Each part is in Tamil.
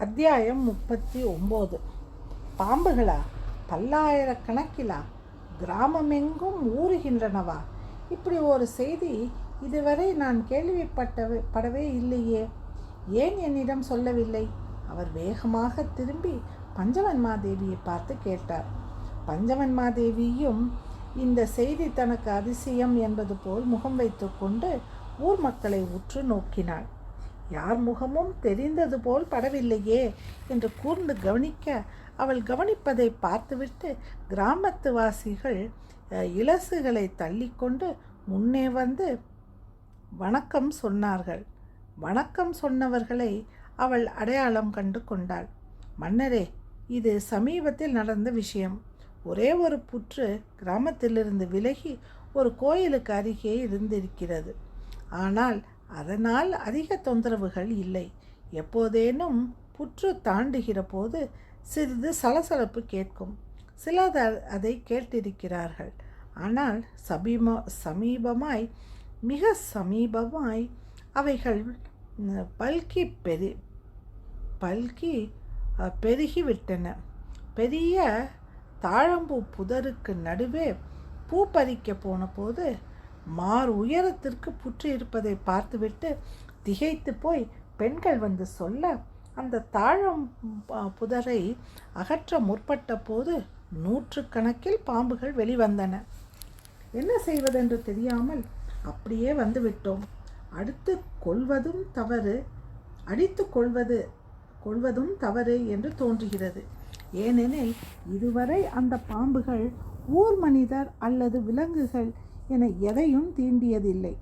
அத்தியாயம் முப்பத்தி ஒம்பது. பாம்புகளா? பல்லாயிரக்கணக்கிலா? கிராமமெங்கும் ஊறுகின்றனவா? இப்படி ஒரு செய்தி இதுவரை நான் கேள்விப்பட்டவே படவே இல்லையே. ஏன் என்னிடம் சொல்லவில்லை? அவர் வேகமாக திரும்பி பஞ்சவன்மாதேவியை பார்த்து கேட்டார். பஞ்சவன்மாதேவியும் இந்த செய்தி தனக்கு அதிசயம் என்பது போல் முகம் வைத்துக்கொண்டு ஊர் மக்களை உற்று நோக்கினாள். யார் முகமும் தெரிந்தது போல் படவில்லையே என்று கூர்ந்து கவனிக்க அவள் கவனிப்பதை பார்த்துவிட்டு கிராமத்து வாசிகள் இலசுகளை தள்ளிக்கொண்டு முன்னே வந்து வணக்கம் சொன்னார்கள். வணக்கம் சொன்னவர்களை அவள் அடையாளம் கண்டு கொண்டாள். மன்னரே இது சமீபத்தில் நடந்த விஷயம். ஒரே ஒரு புற்று கிராமத்திலிருந்து விலகி ஒரு கோயிலுக்கு அருகே இருந்திருக்கிறது. ஆனால் அதனால் அதிக தொந்தரவுகள் இல்லை. எப்போதேனும் புற்று தாண்டுகிற போது சிறிது சலசலப்பு கேட்கும். சிலர் அதை கேட்டிருக்கிறார்கள். ஆனால் சமீப சமீபமாய் மிக சமீபமாய் அவைகள் பல்கி பெரு பல்கி பெருகிவிட்டன. பெரிய தாழம்பூ புதருக்கு நடுவே பூ பறிக்க போன போது மார் உயரத்திற்கு புற்று இருப்பதை பார்த்துவிட்டு திகைத்து போய் பெண்கள் வந்து சொல்ல அந்த தாழம் புதரை அகற்ற முற்பட்ட போது நூற்றுக்கணக்கில் பாம்புகள் வெளிவந்தன. என்ன செய்வதென்று தெரியாமல் அப்படியே வந்துவிட்டோம். அடுத்து கொள்வதும் தவறு அடித்து கொள்வது கொள்வதும் தவறு என்று தோன்றுகிறது. ஏனெனில் இதுவரை அந்த பாம்புகள் ஊர் மனிதர் அல்லது விலங்குகள் என எதையும் தீண்டியதில்லை.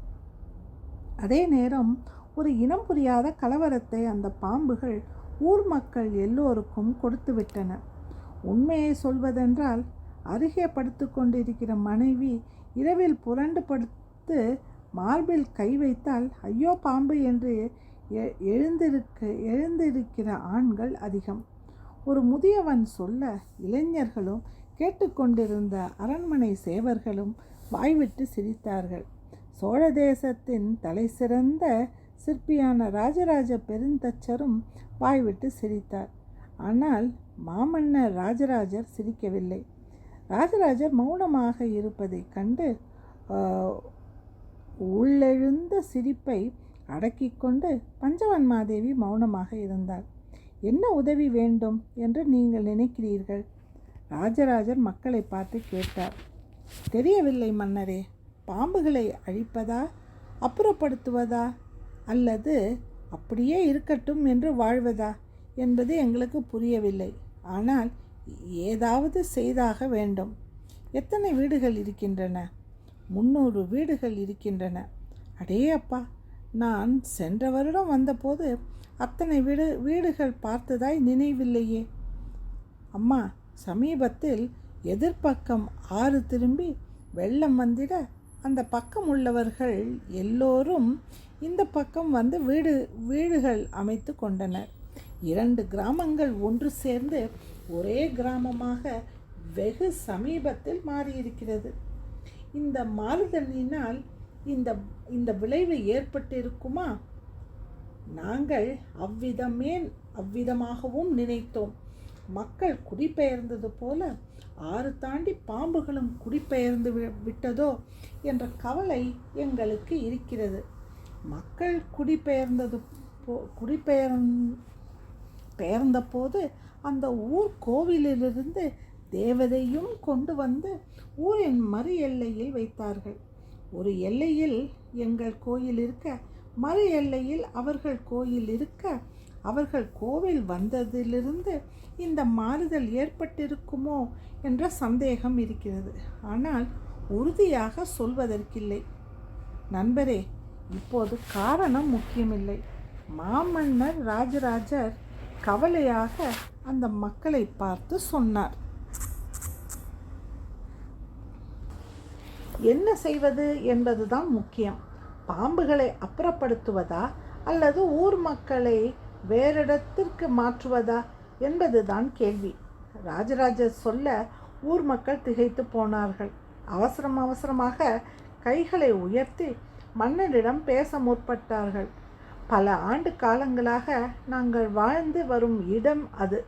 அதே நேரம் ஒரு இனம் புரியாத கலவரத்தை அந்த பாம்புகள் ஊர் மக்கள் எல்லோருக்கும் கொடுத்துவிட்டன உண்மையை சொல்வதென்றால் அருகே படுத்து கொண்டிருக்கிற மனைவி இரவில் புரண்டு படுத்து மார்பில் கை வைத்தால் ஐயோ பாம்பு என்று எ- எழுந்திருக்க எழுந்திருக்கிற ஆண்கள் அதிகம். ஒரு முதியவன் சொல்ல இளைஞர்களும் கேட்டுக்கொண்டிருந்த அரண்மனை சேவர்களும் வாய்விட்டு சிரித்தார்கள். சோழ தேசத்தின் தலைசிறந்த சிற்பியான ராஜராஜ பெருந்தச்சரும் வாய்விட்டு சிரித்தார். ஆனால் மாமன்னர் ராஜராஜர் சிரிக்கவில்லை. ராஜராஜர் மௌனமாக இருப்பதைக் கண்டு உள்ளெழுந்த சிரிப்பை அடக்கி கொண்டு பஞ்சவன்மாதேவி மௌனமாக இருந்தார். என்ன உதவி வேண்டும்? என்று நீங்கள் நினைக்கிறீர்கள்? ராஜராஜர் மக்களை பார்த்து கேட்டார். தெரியவில்லை மன்னரே. பாம்புகளை அழிப்பதா அப்புறப்படுத்துவதா அல்லது அப்படியே இருக்கட்டும் என்று வாழ்வதா என்பது எங்களுக்கு புரியவில்லை. ஆனால் ஏதாவது செய்தாக வேண்டும். எத்தனை வீடுகள் இருக்கின்றன? முந்நூறு வீடுகள் இருக்கின்றன. அடே அப்பா நான் சென்ற வருடம் வந்தபோது அத்தனை வீடு வீடுகள் பார்த்ததாய் நினைவில்லையே. அம்மா சமீபத்தில் எதிர்ப்பக்கம் ஆறு திரும்பி வெள்ளம் வந்திட அந்த பக்கம் உள்ளவர்கள் எல்லோரும் இந்த பக்கம் வந்து வீடு வீடுகள் அமைத்து கொண்டனர். இரண்டு கிராமங்கள் ஒன்று சேர்ந்து ஒரே கிராமமாக வெகு சமீபத்தில் மாறியிருக்கிறது. இந்த மாறுதலினால் இந்த இந்த விளைவு ஏற்பட்டிருக்குமா? நாங்கள் அவ்விதமே அவ்விதமாகவும் நினைத்தோம். மக்கள் குடிபெயர்ந்தது போல ஆறு தாண்டி பாம்புகளும் குடிபெயர்ந்து வி- விட்டதோ என்ற கவலை எங்களுக்கு இருக்கிறது. மக்கள் குடிபெயர்ந்தது போ குடிபெயர்ந் பெயர்ந்தபோது அந்த ஊர் கோவிலிலிருந்து தேவதையும் கொண்டு வந்து ஊரின் மறு எல்லையில் வைத்தார்கள். ஒரு எல்லையில் எங்கள் கோயில் இருக்க மறு எல்லையில் அவர்கள் கோயில் இருக்க அவர்கள் கோவில் வந்ததிலிருந்து இந்த மாறுதல் ஏற்பட்டிருக்குமோ என்ற சந்தேகம் இருக்கிறது. ஆனால் உறுதியாக சொல்வதற்கில்லை. நண்பரே இப்போது காரணம் முக்கியமில்லை. மாமன்னர் ராஜராஜர் கவலையாக அந்த மக்களை பார்த்து சொன்னார். என்ன செய்வது என்பதுதான் முக்கியம். பாம்புகளை அப்புறப்படுத்துவதா அல்லது ஊர் மக்களை வேறிடத்திற்கு மாற்றுவதா என்பதுதான் கேள்வி. ராஜராஜர் சொல்ல ஊர் மக்கள் திகைத்து போனார்கள். அவசரம் அவசரமாக கைகளை உயர்த்தி மன்னனிடம் பேச முற்பட்டார்கள். பல ஆண்டு காலங்களாக நாங்கள் வாழ்ந்து வரும் இடம் அது.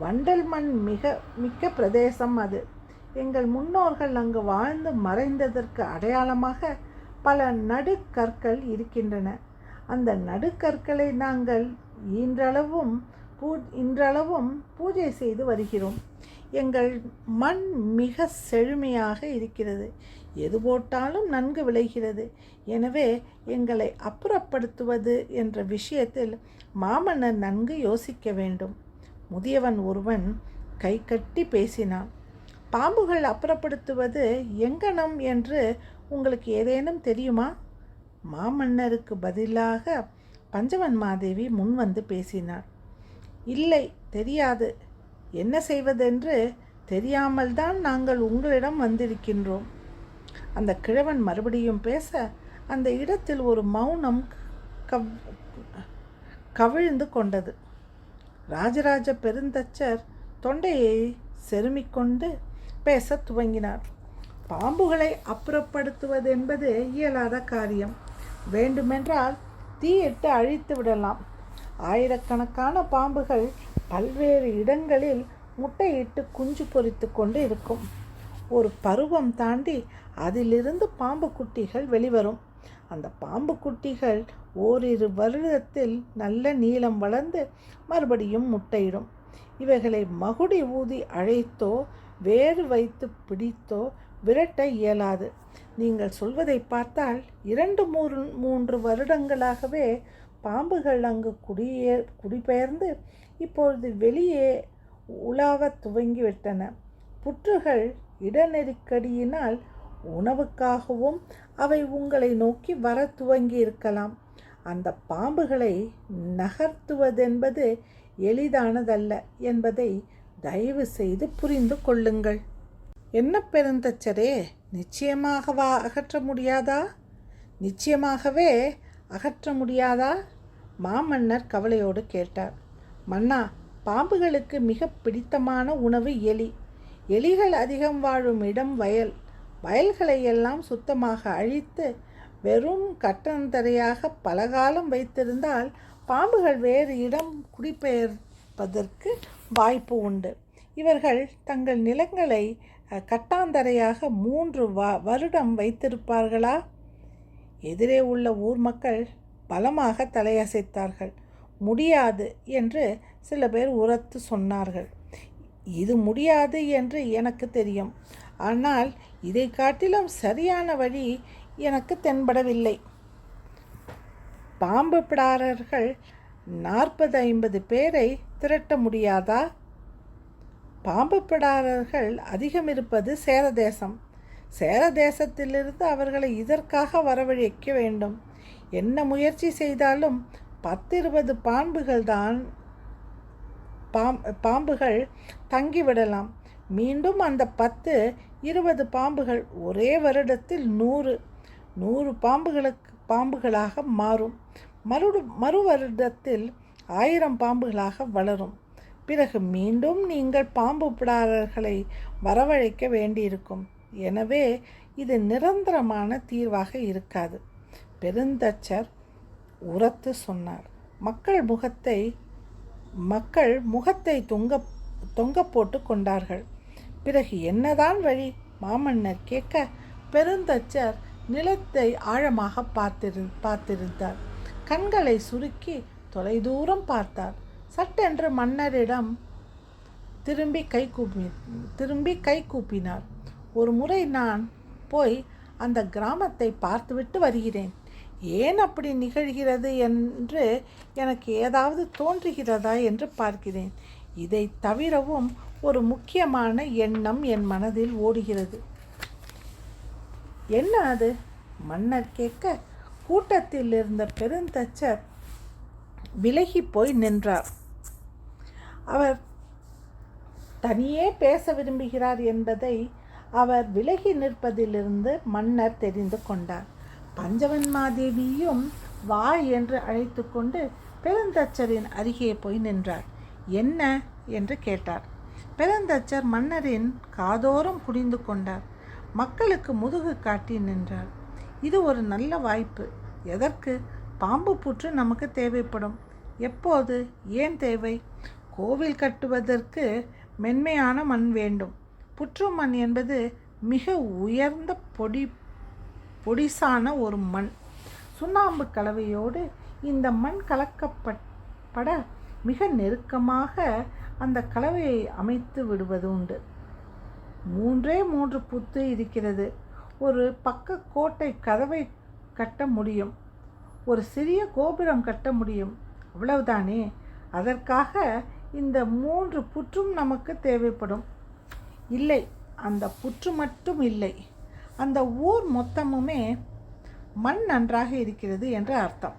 வண்டல் மண் மிக மிக்க பிரதேசம் அது. எங்கள் முன்னோர்கள் அங்கு வாழ்ந்து மறைந்ததற்கு அடையாளமாக பல நடுக்கற்கள் இருக்கின்றன. அந்த நடுக்கற்களை நாங்கள் இன்றளவும் பூ இன்றளவும் பூஜை செய்து வருகிறோம். எங்கள் மண் மிக செழுமையாக இருக்கிறது. எது போட்டாலும் நன்கு விளைகிறது. எனவே எங்களை அப்புறப்படுத்துவது என்ற விஷயத்தில் மாமன்னர் நன்கு யோசிக்க வேண்டும். முதியவன் ஒருவன் கை கட்டி பேசினான். பாம்புகள் அப்புறப்படுத்துவது எங்கனம் என்று உங்களுக்கு ஏதேனும் தெரியுமா? மாமன்னருக்கு பதிலாக பஞ்சவன் மாதேவி முன் வந்து பேசினார் இல்லை தெரியாது. என்ன செய்வதென்று தெரியாமல்தான் நாங்கள் உங்களிடம் வந்திருக்கின்றோம். அந்த கிழவன் மறுபடியும் பேச அந்த இடத்தில் ஒரு மௌனம் கவ் கவிழ்ந்து கொண்டது. ராஜராஜ பெருந்தச்சர் தொண்டையை செருமிக்கொண்டு பேசத் துவங்கினார். பாம்புகளை அப்புறப்படுத்துவதென்பது இயலாத காரியம். வேண்டுமென்றால் தீயிட்டு அழித்து விடலாம். ஆயிரக்கணக்கான பாம்புகள் பல்வேறு இடங்களில் முட்டையிட்டு குஞ்சு பொரித்து கொண்டு இருக்கும். ஒரு பருவம் தாண்டி அதிலிருந்து பாம்பு குட்டிகள் வெளிவரும். அந்த பாம்பு குட்டிகள் ஓரிரு வருடத்தில் நல்ல நீளம் வளர்ந்து மறுபடியும் முட்டையிடும். இவைகளை மகுடி ஊதி அழைத்தோ வேறு வைத்து பிடித்தோ விரட்ட இயலாது. நீங்கள் சொல்வதை பார்த்தால் இரண்டு மூன்று மூன்று வருடங்களாகவே பாம்புகள் அங்கு குடியே குடிபெயர்ந்து இப்பொழுது வெளியே உலாவத் துவங்கிவிட்டன. புற்றுகள் இடநெருக்கடியினால் உணவுக்காகவும் அவை உங்களை நோக்கி வர துவங்கி இருக்கலாம் அந்த பாம்புகளை நகர்த்துவதென்பது எளிதானதல்ல என்பதை தயவு செய்து புரிந்து கொள்ளுங்கள். என்ன பெருந்தச்சரே? நிச்சயமாகவா அகற்ற முடியாதா? நிச்சயமாகவே அகற்ற முடியாதா? மாமன்னர் கவலையோடு கேட்டார். மன்னா பாம்புகளுக்கு மிக பிடித்தமான உணவு எலி. எலிகள் அதிகம் வாழும் இடம் வயல். வயல்களை எல்லாம் சுத்தமாக அழித்து வெறும் கட்டணத்தரையாக பலகாலம் வைத்திருந்தால் பாம்புகள் வேறு இடம் குடிபெயர்ப்பதற்கு வாய்ப்பு உண்டு. இவர்கள் தங்கள் நிலங்களை கட்டாந்தரையாக மூன்று வ வருடம் வைத்திருப்பார்களா? எதிரே உள்ள ஊர் மக்கள் பலமாக தலையசைத்தார்கள். முடியாது என்று சில பேர் உரத்து சொன்னார்கள். இது முடியாது என்று எனக்கு தெரியும். ஆனால் இதை காட்டிலும் சரியான வழி எனக்கு தென்படவில்லை. பாம்பு பிடாரர்கள் நாற்பது ஐம்பது பேரை திரட்ட முடியாதா? பாம்பு பிடாரர்கள் அதிகம் இருப்பது சேரதேசம். சேரதேசத்திலிருந்து அவர்களை இதற்காக வரவழைக்க வேண்டும். என்ன முயற்சி செய்தாலும் பத்திருபது பாம்புகள் தான் பாம் பாம்புகள் தங்கிவிடலாம். மீண்டும் அந்த பத்து இருபது பாம்புகள் ஒரே வருடத்தில் நூறு நூறு பாம்புகளுக்கு பாம்புகளாக மாறும். மறு மறு வருடத்தில் ஆயிரம் பாம்புகளாக வளரும். பிறகு மீண்டும் நீங்கள் பாம்பு பிடாரர்களை வரவழைக்க வேண்டியிருக்கும். எனவே இது நிரந்தரமான தீர்வாக இருக்காது. பெருந்தச்சர் உரத்து சொன்னார். மக்கள் முகத்தை மக்கள் முகத்தை தொங்க தொங்க போட்டு கொண்டார்கள். பிறகு என்னதான் வழி? மாமன்னர் கேட்க பெருந்தச்சர் நிலத்தை ஆழமாக பார்த்திரு பார்த்திருந்தார். கண்களை சுருக்கி தொலைதூரம் பார்த்தார். சட்டென்று மன்னரிடம் திரும்பி கை கூப்பி திரும்பி கை கூப்பினார். ஒரு முறை நான் போய் அந்த கிராமத்தை பார்த்துவிட்டு வருகிறேன். ஏன் அப்படி நிகழ்கிறது என்று எனக்கு ஏதாவது தோன்றுகிறதா என்று பார்க்கிறேன். இதை தவிரவும் ஒரு முக்கியமான எண்ணம் என் மனதில் ஓடுகிறது. என்ன அது? மன்னர் கேட்க கூட்டத்தில் இருந்த பெருந்தச்சர் விலகி போய் நின்றார். அவர் தனியே பேச விரும்புகிறார் என்பதை அவர் விலகி நிற்பதிலிருந்து மன்னர் தெரிந்து கொண்டார். பஞ்சவன்மாதேவியும் வா என்று அழைத்து கொண்டு பெருந்தச்சரின் அருகே போய் நின்றார். என்ன? என்று கேட்டார். பெருந்தச்சர் மன்னரின் காதோரம் குடிந்து கொண்டார். மக்களுக்கு முதுகு காட்டி நின்றார். இது ஒரு நல்ல வாய்ப்பு. எதற்கு? பாம்பு புற்று நமக்கு தேவைப்படும். எப்போது? ஏன் தேவை? கோவில் கட்டுவதற்கு மென்மையான மண் வேண்டும். புற்று மண் என்பது மிக உயர்ந்த பொடி பொடிசான ஒரு மண். சுண்ணாம்பு கலவையோடு இந்த மண் கலக்கப்பட மிக நெருக்கமாக அந்த கலவையை அமைத்து விடுவது உண்டு. மூன்றே மூன்று புத்து இருக்கிறது. ஒரு பக்க கோட்டை கதவை கட்ட முடியும். ஒரு சிறிய கோபுரம் கட்ட முடியும். அவ்வளவுதானே? அதற்காக இந்த மூன்று புற்றும் நமக்கு தேவைப்படும். இல்லை அந்த புற்று மட்டும் இல்லை. அந்த ஊர் மொத்தமுமே மண் நன்றாக இருக்கிறது என்று அர்த்தம்.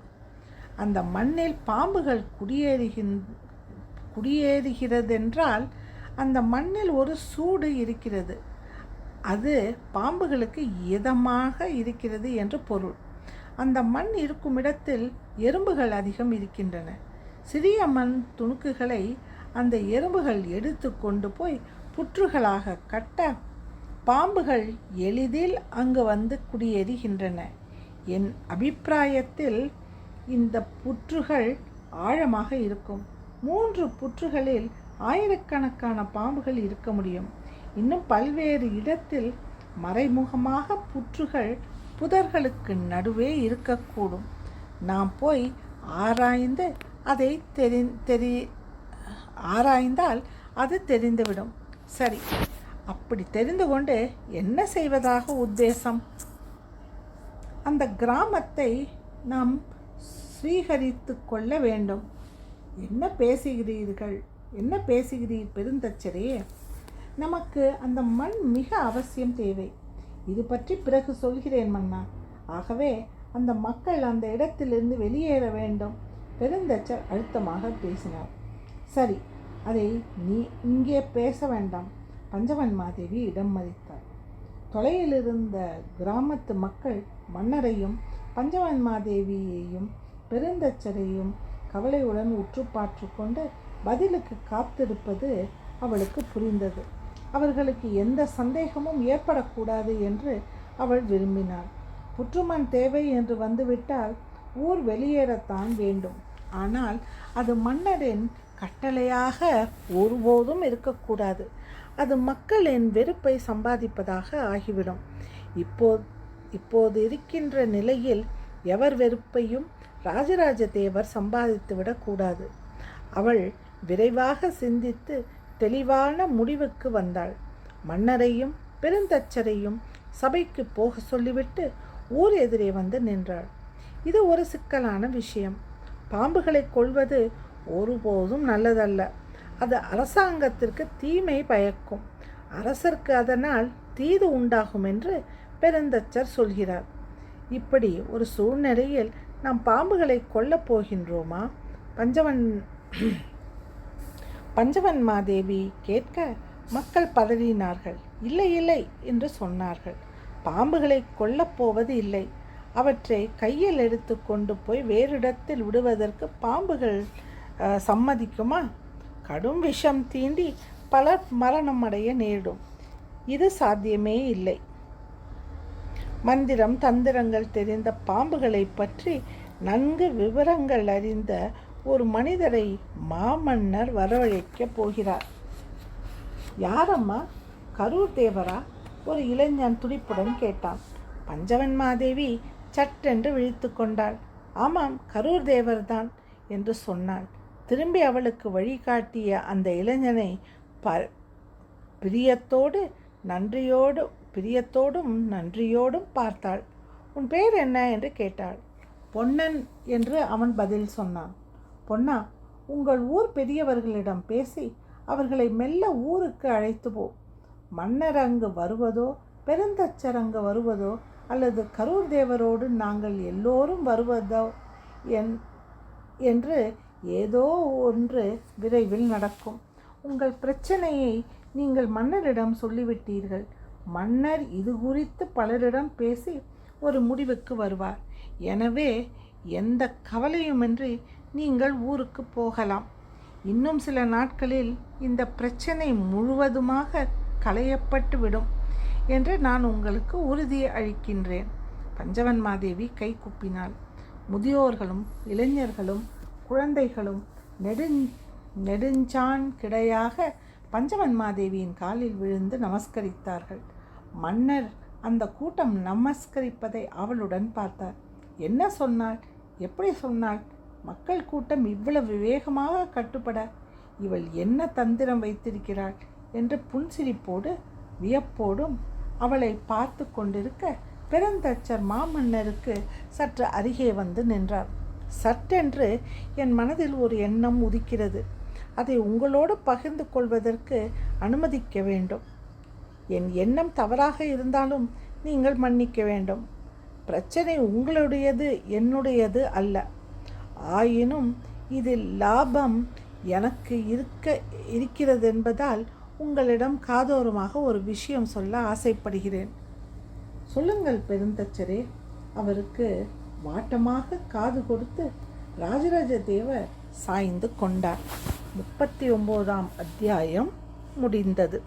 அந்த மண்ணில் பாம்புகள் குடியேறுகின் குடியேறுகிறதென்றால் அந்த மண்ணில் ஒரு சூடு இருக்கிறது. அது பாம்புகளுக்கு இதமாக இருக்கிறது என்று பொருள். அந்த மண் இருக்கும் இடத்தில் எறும்புகள் அதிகம் இருக்கின்றன. சிறிய மண் துணுக்குகளை அந்த எறும்புகள் எடுத்து கொண்டு போய் புற்றுகளாக கட்ட பாம்புகள் எளிதில் அங்கு வந்து குடியேறுகின்றன. என் அபிப்பிராயத்தில் இந்த புற்றுகள் ஆழமாக இருக்கும். மூன்று புற்றுகளில் ஆயிரக்கணக்கான பாம்புகள் இருக்க முடியும். இன்னும் பல்வேறு இடத்தில் மறைமுகமாக புற்றுகள் புதர்களுக்கு நடுவே இருக்கக்கூடும். நாம் போய் ஆராய்ந்து அதை தெரி தெரி ஆராய்ந்தால் அது தெரிந்துவிடும். சரி அப்படி தெரிந்து கொண்டு என்ன செய்வதாக உத்தேசம்? அந்த கிராமத்தை நாம் ஸ்வீகரித்து கொள்ள வேண்டும். என்ன பேசுகிறீர்கள்? என்ன பேசுகிறீர் பெருந்தச்சரே? நமக்கு அந்த மண் மிக அவசியம் தேவை. இது பற்றி பிறகு சொல்கிறேன் மன்னா. ஆகவே அந்த மக்கள் அந்த இடத்திலிருந்து வெளியேற வேண்டும். பெருந்தச்சர் அழுத்தமாக பேசினார். சரி அதை நீ இங்கே பேச வேண்டாம் பஞ்சவன் மாதேவி இடம் மறித்தார் தொலையில் இருந்த கிராமத்து மக்கள் மன்னரையும் பஞ்சவன் மாதேவியையும் பெருந்தச்சரையும் கவலையுடன் உற்று பார்த்து கொண்டு பதிலுக்கு காத்திருப்பது அவளுக்கு புரிந்தது. அவர்களுக்கு எந்த சந்தேகமும் ஏற்படக்கூடாது என்று அவள் விரும்பினாள். புற்றுமன் தேவை என்று வந்துவிட்டால் ஊர் வெளியேறத்தான் வேண்டும். ஆனால் அது மன்னரின் கட்டளையாக ஒருபோதும் இருக்கக்கூடாது. அது மக்களின் வெறுப்பை சம்பாதிப்பதாக ஆகிவிடும். இப்போ இப்போது இருக்கின்ற நிலையில் எவர் வெறுப்பையும் ராஜராஜ தேவர் சம்பாதித்து விடக்கூடாது. அவள் விரைவாக சிந்தித்து தெளிவான முடிவுக்கு வந்தாள். மன்னரையும் பெருந்தச்சரையும் சபைக்கு போக சொல்லிவிட்டு ஊர் எதிரே வந்து நின்றாள். இது ஒரு சிக்கலான விஷயம். பாம்புகளை கொள்வது ஒருபோதும் நல்லதல்ல. அது அரசாங்கத்திற்கு தீமை பயக்கும். அரசருக்கு அதனால் தீது உண்டாகும் என்று பெருந்தச்சர் சொல்கிறார். இப்படி ஒரு சூழ்நிலையில் நாம் பாம்புகளை கொல்லப் போகின்றோமா? பஞ்சவன் பஞ்சவன் மாதேவி கேட்க மக்கள் பதறினார்கள். இல்லை இல்லை என்று சொன்னார்கள். பாம்புகளை கொல்லப் போவது இல்லை. அவற்றை கையில் எடுத்து கொண்டு போய் வேறிடத்தில் விடுவதற்கு பாம்புகள் சம்மதிக்குமா? கடும் விஷம் தீண்டி பலர் மரணம் அடைய நேரிடும். இது சாத்தியமே இல்லை. மந்திரம் தந்திரங்கள் தெரிந்த பாம்புகளை பற்றி நன்கு விவரங்கள் அறிந்த ஒரு மனிதரை மாமன்னர் வரவழைக்கப் போகிறார். யாரம்மா? கரூர் தேவரா? ஒரு இளைஞன் துடிப்புடன் கேட்டான். பஞ்சவன் மாதேவி சட்டென்று விழித்து கொண்டாள். ஆமாம் கரூர் தேவர்தான் என்று சொன்னாள். திரும்பி அவளுக்கு வழிகாட்டிய அந்த இளைஞனை ப பிரியத்தோடு நன்றியோடு பிரியத்தோடும் நன்றியோடும் பார்த்தாள். உன் பேர் என்ன? என்று கேட்டாள். பொன்னன் என்று அவன் பதில் சொன்னான். பொன்னா உங்கள் ஊர் பெரியவர்களிடம் பேசி அவர்களை மெல்ல ஊருக்கு அழைத்து போ. மன்னர் அங்கு வருவதோ பெருந்தச்சர் அங்கு வருவதோ அல்லது கரூர் தேவரோடு நாங்கள் எல்லோரும் வருவதோ என் என்று ஏதோ ஒன்று விரைவில் நடக்கும். உங்கள் பிரச்சனையை நீங்கள் மன்னரிடம் சொல்லிவிட்டீர்கள். மன்னர் இது குறித்து பலரிடம் பேசி ஒரு முடிவுக்கு வருவார். எனவே எந்த கவலையுமின்றி நீங்கள் ஊருக்கு போகலாம். இன்னும் சில நாட்களில் இந்த பிரச்சனை முழுவதுமாக களையப்பட்டு விடும் என்று நான் உங்களுக்கு உறுதி அளிக்கின்றேன். பஞ்சவன் மாதேவி கை குப்பினாள். முதியோர்களும் இளைஞர்களும் குழந்தைகளும் நெடுஞ் நெடுஞ்சான் கிடையாக பஞ்சவன்மாதேவியின் காலில் விழுந்து நமஸ்கரித்தார்கள். மன்னர் அந்த கூட்டம் நமஸ்கரிப்பதை அவளுடன் பார்த்தார். என்ன சொன்னாள்? எப்படி சொன்னாள்? மக்கள் கூட்டம் இவ்வளவு வேகமாக கட்டுப்பட இவள் என்ன தந்திரம் வைத்திருக்கிறாள்? என்று புன்சிரிப்போடு வியப்போடும் அவளை பார்த்து கொண்டிருக்க பெருந்தச்சர் மாமன்னருக்கு சற்று அருகே வந்து நின்றார். சட்டென்று என் மனதில் ஒரு எண்ணம் உதிக்கிறது. அதை உங்களோடு பகிர்ந்து கொள்வதற்கு அனுமதிக்க வேண்டும். என் எண்ணம் தவறாக இருந்தாலும் நீங்கள் மன்னிக்க வேண்டும். பிரச்சனை உங்களுடையது என்னுடையது அல்ல. ஆயினும் இதில் லாபம் எனக்கு இருக்க இருக்கிறது என்பதால் உங்களிடம் காதோரமாக ஒரு விஷயம் சொல்ல ஆசைப்படுகிறேன். சொல்லுங்கள் பெருந்தச்சரே. அவருக்கு வாட்டமாக காது கொடுத்து ராஜராஜ தேவர் சாய்ந்து கொண்டார். முப்பத்தி ஒம்போதாம் அத்தியாயம் முடிந்தது.